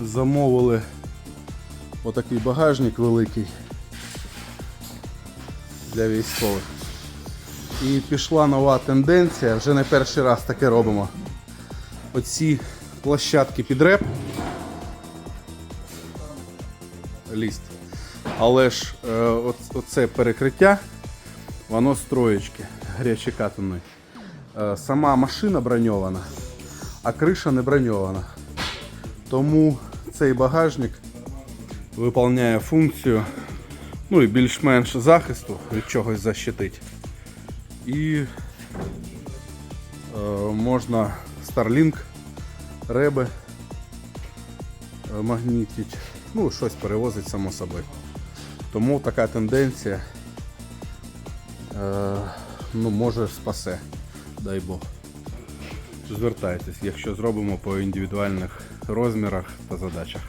замовили отакий багажник великий для військових. І пішла нова тенденція, вже не перший раз таке робимо. Оці площадки під реп. Ліст. Але ж е, оце перекриття, воно з троєчки гарячекатаної. Е, сама машина броньована, а криша не броньована. Тому цей багажник виконує функцію ну і більш-менш захисту від чогось защитить. І е, можна Starlink, реби е, магнітить, ну щось перевозить само собою. Тому така тенденція е, ну, може спасе, дай Бог. Звертайтесь, якщо зробимо по індивідуальних розмірах та задачах.